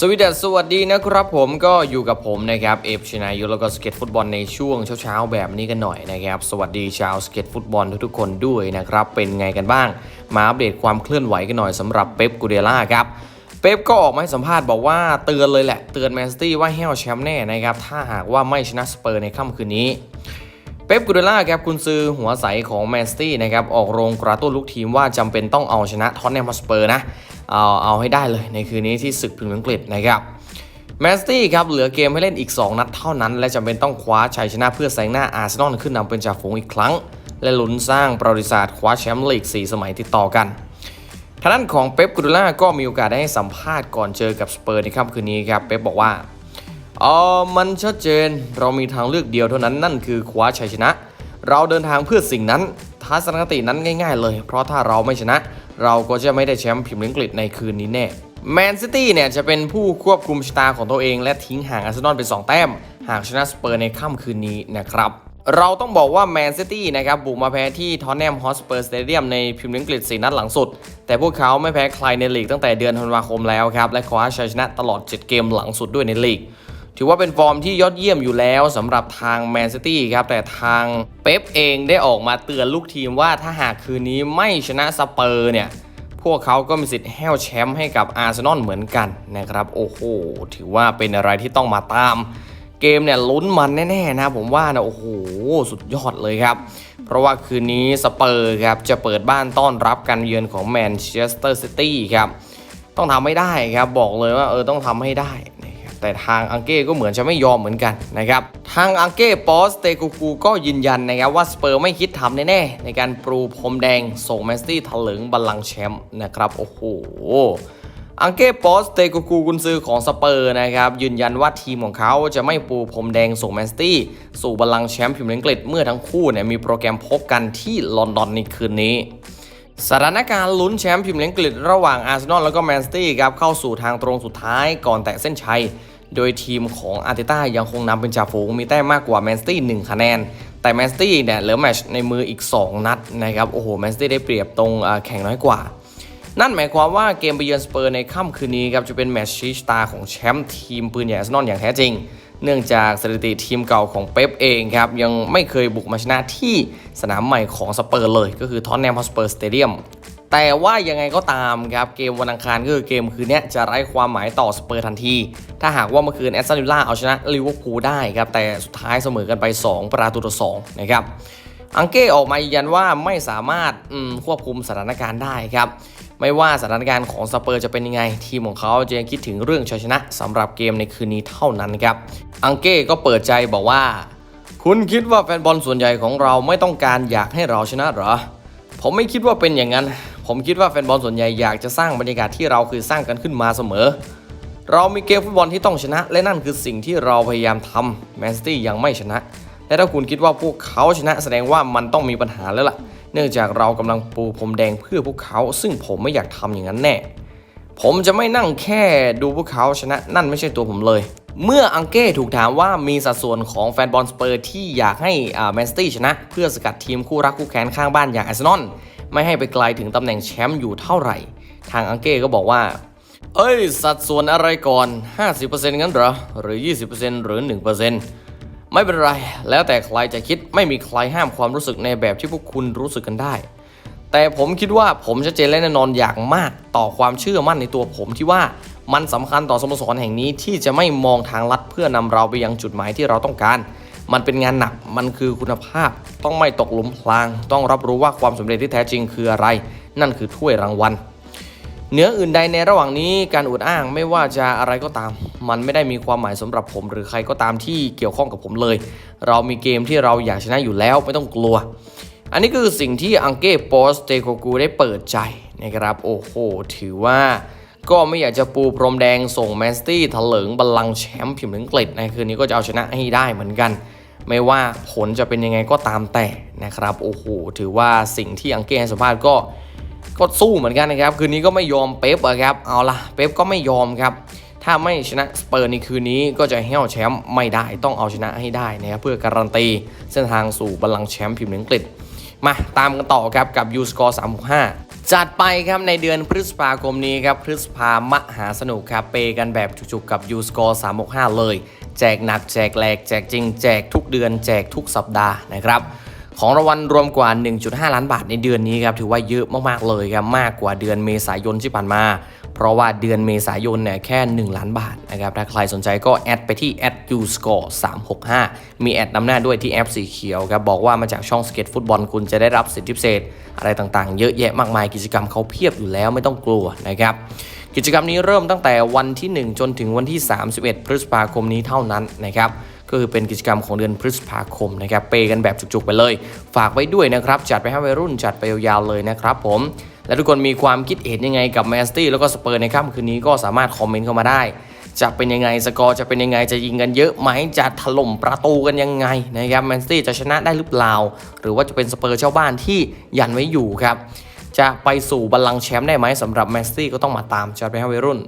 สวัสดีสวัสดีนะครับผมก็อยู่กับผมนะครับเอฟชนายุแล้วก็สเก็ตฟุตบอลในช่วงเช้าๆแบบนี้กันหน่อยนะครับสวัสดีชาวสเก็ตฟุตบอลทุกๆคนด้วยนะครับเป็นไงกันบ้าง มาอัปเดตความเคลื่อนไหวกันหน่อยสำหรับเป๊ปกูเดล่าครับเป๊ปก็ออกมาให้สัมภาษณ์บอกว่าเตือนเลยแหละ เตือนแมนซิตี้ว่าให้เอาแชมป์แน่นะครับถ้าหากว่าไม่ชนะสเปอร์ในค่ำคืนนี้ เป๊ปกูเดล่าครับคุณซื้อหัวใสของแมนซิตี้นะครับออกโรงกระตุ้นลูกทีมว่าจำเป็นต้องเอาชนะท็อตแนมฮอตสเปอร์นะเอาเอาให้ได้เลยในคืนนี้ที่ศึกพรีเมียร์อังกฤษนะครับแมนซิตี้ครับเหลือเกมให้เล่นอีก 2 นัดเท่านั้น และจำเป็นต้องคว้าชัยชนะเพื่อแซงหน้าอาร์เซนอลขึ้นนำเป็นจ่าฝูงอีกครั้ง และลุ้นสร้างประวัติศาสตร์คว้าแชมป์ลีก 4 สมัยติดต่อกันทางด้านของเป๊ปกูเดล่าก็มีโอกาสได้ให้สัมภาษณ์ก่อนเจอกับสเปอร์ในค่ำคืนนี้ครับเป๊ปบอกว่า เออมันชัดเจนเรามีทางเลือกเดียวเท่านั้นนั่นคือคว้าชัยชนะ เราเดินทางเพื่อสิ่งนั้นทัศนคตินั้นง่าย ๆ เลย เพราะถ้าเราไม่ชนะ เราก็จะไม่ได้แชมป์พรีเมียร์อังกฤษในคืนนี้แน่แมนซิตี้เนี่ยจะเป็นผู้ควบคุมชะตาของตัวเอง และทิ้งห่างอาร์เซนอลเป็น2แต้ม หากชนะสเปอร์ในค่ำคืนนี้นะครับเราต้องบอกว่าแมนซิตี้นะครับบุกมาแพ้ที่ทอนแนมฮอสเปอร์สเตเดียมในพรีเมียร์อังกฤษ4นัดหลังสุด แต่พวกเขาไม่แพ้ใครในลีกตั้งแต่เดือนธันวาคมแล้วครับ และคว้าชัยชนะตลอด 7 เกมหลังสุดด้วยในลีก ถือว่าเป็นฟอร์มที่ยอดเยี่ยมอยู่แล้วสำหรับทางแมนซิตี้ครับ แต่ทางเป๊ปเองได้ออกมาเตือนลูกทีมว่าถ้าหากคืนนี้ไม่ชนะสเปอร์เนี่ย พวกเขาก็มีสิทธิ์แห้วแชมป์ให้กับอาร์เซนอลเหมือนกันนะครับ โอ้โห ถือว่าเป็นอะไรที่ต้องมาตาม เกมเนี่ยลุ้นมันแน่ๆนะผมว่านะโอ้โห สุดยอดเลยครับ เพราะว่าคืนนี้สเปอร์ครับจะเปิดบ้านต้อนรับการเยือนของแมนเชสเตอร์ซิตี้ครับต้องทำให้ได้ครับบอกเลยว่าเออต้องทำให้ได้ แต่ทางอังเก้ก็เหมือนจะไม่ยอมเหมือนกันนะครับทางอังเก้ปอสเตกูกูก็ยืนยันนะครับว่าสเปอร์ไม่คิดทำแน่ๆในการปรูพรมแดงส่งแมนซิตี้ถลึงบัลลังก์แชมป์นะครับโอ้โหอังเก้ปอสเตกูกูกุนซือของสเปอร์นะครับยืนยันว่าทีมของเขาจะไม่ปูพรมแดงส่งแมนซิตี้สู่บัลลังก์แชมป์พรีเมียร์อังกฤษเมื่อทั้งคู่เนี่ยมีโปรแกรมพบกันที่ลอนดอนในคืนนี้ สถานการณ์ลุ้นแชมป์พรีเมียงกฤษระหว่างอาร์เซนอลแล้วก็แมนซิตี้ครับเข้าสู่ทางตรงสุดท้ายก่อนแตะเส้นชัย โดยทีมของอาร์เตต้ายังคงนำเป็นจ่าฝูงมีแต้มมากกว่าแมนซิตี้1คะแนน แต่แมนซิตี้เนี่ยเหลือแมชในมืออีก 2 นัดนะครับโอ้โหแมนซิตี้ได้เปรียบตรงแข่งน้อยกว่า นั่นหมายความว่าเกมไปเยือนสเปอร์ในค่ำคืนนี้ครับจะเป็นแมตช์ชี้ชะตาของแชมป์ทีมปืนใหญ่อาร์เซนอลอย่างแท้จริง เนื่องจากสถิติทีมเก่าของเป๊ปเองครับ ยังไม่เคยบุกมาชนะที่สนามใหม่ของสเปอร์เลย ก็คือทอนแนมฮอสเปอร์สเตเดียมแต่ว่ายังไงก็ตามครับ เกมวันอังคารก็คือเกมคืนนี้จะไร้ความหมายต่อสเปอร์ทันที ถ้าหากว่าเมื่อคืนแอสตันวิลล่าเอาชนะลิเวอร์พูลได้ครับ แต่สุดท้ายเสมอกันไป 2 ประตูต่อ2นะครับอังเก้ออกมายืนยันว่าไม่สามารถควบคุมสถานการณ์ได้ครับ ไม่ว่าสถานการณ์ของสเปอร์จะเป็นยังไง ทีมของเขาจะยังคิดถึงเรื่องชัยชนะสำหรับเกมในคืนนี้เท่านั้นครับ อังเก้ก็เปิดใจบอกว่า คุณคิดว่าแฟนบอลส่วนใหญ่ของเราไม่ต้องการอยากให้เราชนะเหรอ ผมไม่คิดว่าเป็นอย่างนั้น ผมคิดว่าแฟนบอลส่วนใหญ่อยากจะสร้างบรรยากาศที่เราเคยสร้างกันขึ้นมาเสมอ เรามีเกมฟุตบอลที่ต้องชนะ และนั่นคือสิ่งที่เราพยายามทำแมนซิตี้ยังไม่ชนะและถ้าคุณคิดว่าพวกเขาชนะแสดงว่ามันต้องมีปัญหาแล้วล่ะ เนื่องจากเรากำลังปูพรมแดงเพื่อพวกเขา ซึ่งผมไม่อยากทำอย่างนั้นแน่ ผมจะไม่นั่งแค่ดูพวกเขาชนะ นั่นไม่ใช่ตัวผมเลย เมื่ออังเก้ถูกถามว่ามีสัดส่วนของแฟนบอลสเปอร์ที่อยากให้แมนซิตี้ชนะ เพื่อสกัดทีมคู่รักคู่แค้นข้างบ้านอย่างอาร์เซนอลไม่ให้ไปไกลถึงตำแหน่งแชมป์อยู่เท่าไหร่ ทางอังเก้ก็บอกว่า เอ้ย สัดส่วนอะไรก่อน 50%งั้นเหรอ หรือ 20%หรือ 1% ไม่เป็นไร แล้วแต่ใครจะคิดไม่มีใครห้ามความรู้สึกในแบบที่พวกคุณรู้สึกกันได้ แต่ผมคิดว่าผมชัดเจนและแน่นอนอย่างมากต่อความเชื่อมั่นในตัวผมที่ว่ามันสำคัญต่อสโมสรแห่งนี้ที่จะไม่มองทางลัดเพื่อนำเราไปยังจุดหมายที่เราต้องการ มันเป็นงานหนักมันคือคุณภาพ ต้องไม่ตกหลุมพราง ต้องรับรู้ว่าความสำเร็จที่แท้จริงคืออะไร นั่นคือถ้วยรางวัลเหนืออื่นใดในระหว่างนี้การอวดอ้างไม่ว่าจะอะไรก็ตาม มันไม่ได้มีความหมายสำหรับผม หรือใครก็ตามที่เกี่ยวข้องกับผมเลย เรามีเกมที่เราอยากชนะอยู่แล้วไม่ต้องกลัว อันนี้คือสิ่งที่อังเก้โปสเตโกกูได้เปิดใจนะครับโอ้โหถือว่าก็ไม่อยากจะปูพรมแดงส่งแมนซิตี้ถลิงบัลลังแชมป์พรีเมียร์อังกฤษในคืนนี้ก็จะเอาชนะให้ได้เหมือนกัน ไม่ว่าผลจะเป็นยังไงก็ตามแต่นะครับโอ้โหถือว่าสิ่งที่อังเก้ให้สัมภาษณ์ก็ก็สู้เหมือนกันนะครับ คืนนี้ก็ไม่ยอมเป๊ปอะครับเอาละเป๊ปก็ไม่ยอมครับ ถ้าไม่ชนะสเปอร์ในคืนนี้ก็จะแห้วแชมป์ไม่ได้ต้องเอาชนะให้ได้นะครับเพื่อการันตีเส้นทางสู่บัลลังก์แชมป์พรีเมียร์อังกฤษมาตามกันต่อครับกับยูสกอร์365จัดไปครับในเดือนพฤษภาคมนี้ครับพฤษภามหาสนุกครับเปย์กันแบบจุกๆกับยูสกอร์365เลย แจกหนักแจกแหลกแจกจริงแจกทุกเดือนแจกทุกสัปดาห์นะครับของรางวัลรวมกว่า 1.5 ล้านบาทในเดือนนี้ครับ ถือว่าเยอะมาก ๆ เลยครับ มากกว่าเดือนเมษายนที่ผ่านมา เพราะว่าเดือนเมษายนเนี่ยแค่ 1 ล้านบาทนะครับ ถ้าใครสนใจก็แอดไปที่ u s c o r e 365 มีแอดนำหน้าด้วยที่แอปสีเขียวครับ บอกว่ามาจากช่องสเก็ตฟุตบอลคุณจะได้รับสิทธิพิเศษ อะไรต่างๆ เยอะแยะมากมายกิจกรรมเขาเพียบอยู่แล้วไม่ต้องกลัวนะครับกิจกรรมนี้เริ่มตั้งแต่วันที่ 1 จนถึงวันที่ 31 พฤษภาคมนี้เท่านั้นนะครับก็คือเป็นกิจกรรมของเดือนพฤษภาคมนะครับเปย์กันแบบจุกๆไปเลย ฝากไว้ด้วยนะครับ จัดไปให้วัยรุ่นจัดไปยาวๆเลยนะครับผม และทุกคนมีความคิดเห็นยังไงกับแมนสตี้แล้วก็สเปอร์ในค่ำคืนนี้ก็สามารถคอมเมนต์เข้ามาได้ จะเป็นยังไงสกอร์จะเป็นยังไงจะยิงกันเยอะไหมจะถล่มประตูกันยังไงนะครับแมนสตี้จะชนะได้หรือเปล่า หรือว่าจะเป็นสเปอร์เจ้าบ้านที่ยันไว้อยู่ครับจะไปสู่บัลลังก์แชมป์ได้ไหมสำหรับแมนสตี้ก็ต้องมาตามจัดไปให้วัยรุ่น